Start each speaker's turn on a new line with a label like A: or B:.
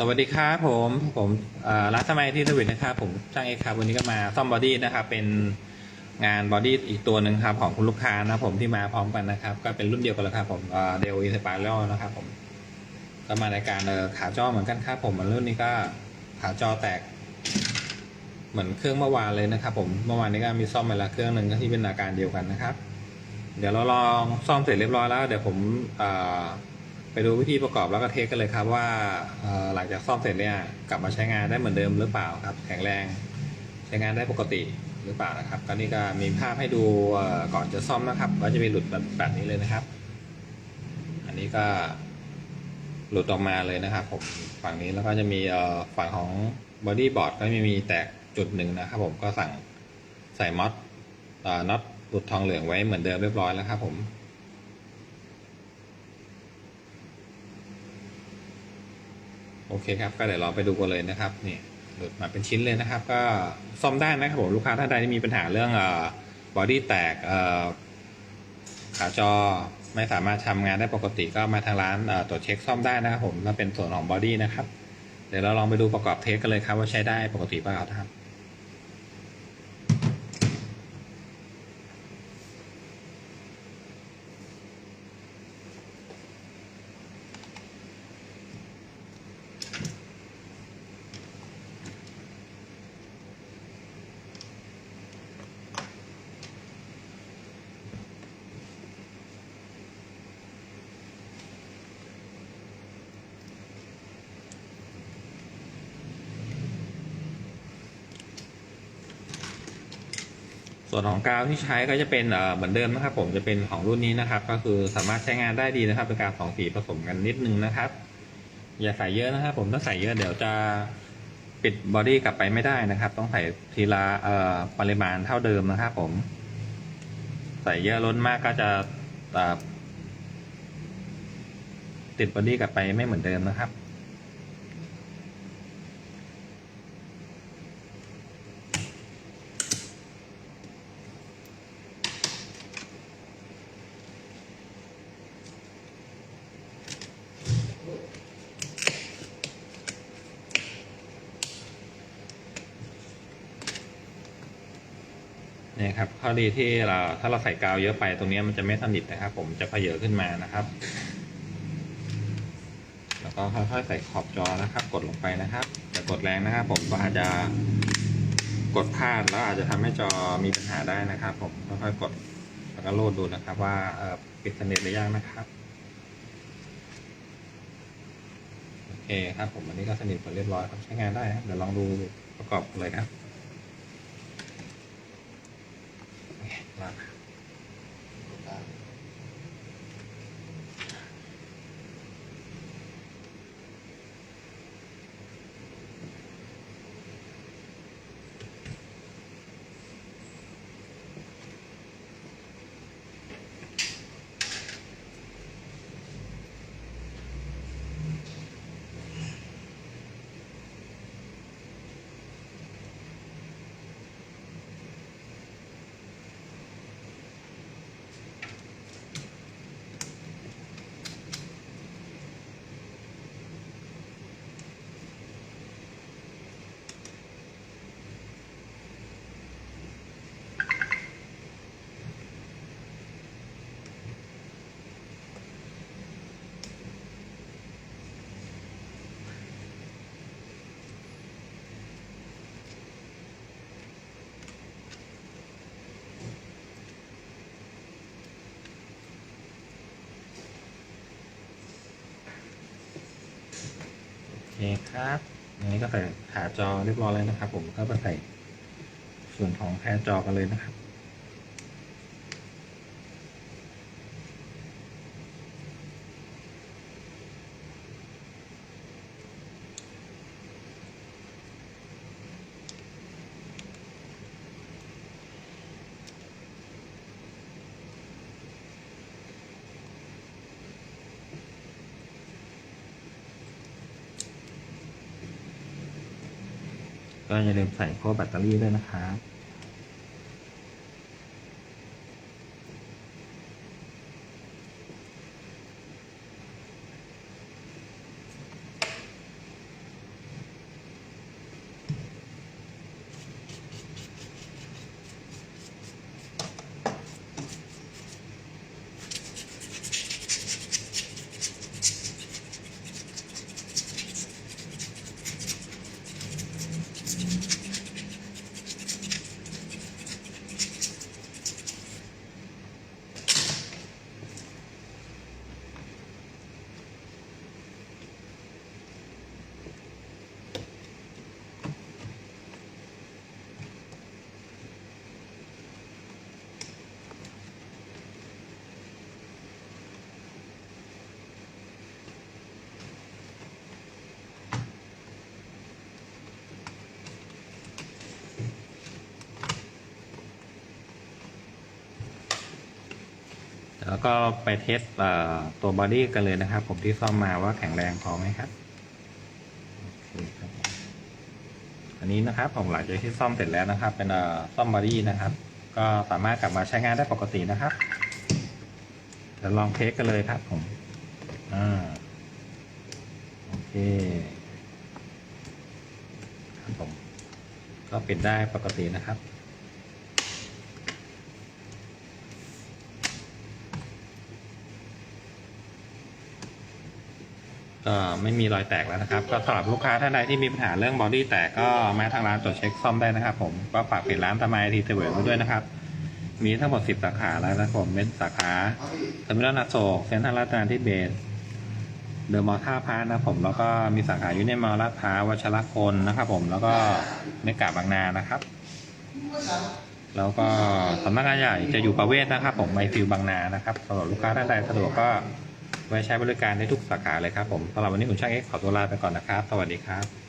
A: สวัสดีครับผมผมร้านสมัยที่สวิตนะครับ ผมช่างเอกครับวันนี้ก็มาซ่อมบอดี้นะครับ เป็นงานบอดี้อีกตัวหนึ่งครับของคุณลูกค้านะผมที่มาพร้อมกันนะครับ ก็เป็นรุ่นเดียวกันเลยครับผมเดลอินสปาร์ลนะครับ ผมก็มาในการขาจอเหมือนกันครับผมรุ่นนี้ก็ขาจอแตก เหมือนเครื่องเมื่อวานเลยนะครับ ผมเมื่อวานนี้ก็มีซ่อมไปแล้วเครื่องหนึ่งก็ที่เป็นอาการเดียวกันนะครับ เดี๋ยวเราลองซ่อมเสร็จเรียบร้อยแล้ว เดี๋ยวผมอ ไปดูวิธีประกอบแล้วก็เทสกันเลยครับว่าหลังจากซ่อมเสร็จเนี่ยกลับมาใช้งานได้เหมือนเดิมหรือเปล่าครับ แข็งแรงใช้งานได้ปกติหรือเปล่านะครับก็นี่ก็มีภาพให้ดูก่อนจะซ่อมนะครับก็จะมีหลุดแบบแบบนี้เลยนะครับ อันนี้ก็หลุดออกมาเลยนะครับผมฝั่งนี้แล้วก็จะมีฝั่งของบอดี้บอร์ดก็ไม่มีแตกจุดหนึ่งนะครับผมก็สั่งใส่ม็อตน็อตหลุดทองเหลืองไว้เหมือนเดิมเรียบร้อยแล้วครับผม โอเคครับ ก็เดี๋ยวเราไปดูกันเลยนะครับนี่หลุดมาเป็นชิ้นเลยนะครับ ก็ซ่อมได้นะครับผมลูกค้าท่านใดที่มีปัญหาเรื่องเอ่อบอดี้แตกเอ่อขาจอไม่สามารถทำงานได้ปกติก็มาทางร้านตรวจเช็คซ่อมได้นะครับผมถ้าเป็นส่วนของบอดี้นะครับ เดี๋ยวเราลองไปดูประกอบเทสกันเลยครับว่าใช้ได้ปกติเปล่านะครับ ส่วนของกาวที่ใช้ก็จะเป็นเหมือนเดิมนะครับ ผมจะเป็นของรุ่นนี้นะครับ ก็คือสามารถใช้งานได้ดีนะครับเป็นการสองสีผสมกันนิดนึงนะครับ อย่าใส่เยอะนะครับ ผมถ้าใส่เยอะเดี๋ยวจะปิดบอดี้กลับไปไม่ได้นะครับ ต้องใส่ทีละปริมาณเท่าเดิมนะครับ ผม ใส่เยอะล้นมากก็จะติดบอดี้กลับไปไม่เหมือนเดิมนะครับ เนี่ยครับข้อดีที่เราถ้าเราใส่กาวเยอะไปตรงนี้มันจะไม่สนิทนะครับ ผมจะเพเยอะขึ้นมานะครับ แล้วก็ค่อยๆใส่ขอบจอนะครับ กดลงไปนะครับอย่ากดแรงนะครับ ผมก็อาจจะกดพลาดแล้วอาจจะทำให้จอมีปัญหาได้นะครับ ผมค่อยๆกดแล้วก็โหลดดูนะครับ ว่าปิดสนิทหรือยังนะครับโอเคครับผมอันนี้ก็สนิทหมดเรียบร้อยครับใช้งานได้ครับเดี๋ยวลองดูประกอบเลยครับ ม เคครับอันนี้ก็ใส่ขาจอเรียบร้อยแล้วนะครับ ผมก็ไปใส่ส่วนของแพรจอกันเลยนะครับ ก็อย่าลืมใส่ข้อแบตเตอรี่ด้วยนะครับ แล้วก็ไปเทสเอ่อตัวบอดี้กันเลยนะครับ ผมที่ซ่อมมาว่าแข็งแรงพอไหมครับโอเคครับ อันนี้นะครับผมหลังจากที่ซ่อมเสร็จแล้วนะครับ เป็นต่อซ่อมบอดี้นะครับ ก็สามารถกลับมาใช้งานได้ปกตินะครับเดี๋ยวลองเทสกันเลยครับผมอ่าโอเคครับผมก็ปิดได้ปกตินะครับ ก็ไม่มีรอยแตกแล้วนะครับ ก็สำหรับลูกค้าท่านใดที่มีปัญหาเรื่องบอดี้แตกก็มาทางร้านตรวจเช็คซ่อมได้นะครับ ผมก็ฝากปิดร้านตามายทีเทเวอร์ไว้ด้วยนะครับ มีทั้งหมด 10 สาขาแล้วนะครับผมเป็นสาขาเทอร์มินอลนาโศกเซ็นทรัลลาดกระบังที่เบสเดอะมอลล์ท่าพระนะครับผมแล้วก็มีสาขายูเนียนมอลล์ลาดพร้าววัชรพลนะครับผมแล้วก็เมกาบางนานะครับ แล้วก็สำนักงานใหญ่จะอยู่ประเวศนะครับ ผมไมฟิลบางนานะครับสำหรับลูกค้าท่านใดสะดวกก็ ไว้ใช้บริการได้ทุกสาขาเลยครับผมสำหรับวันนี้ผมช่างเอ็กซ์ขอตัวลาไปก่อนนะครับ สวัสดีครับ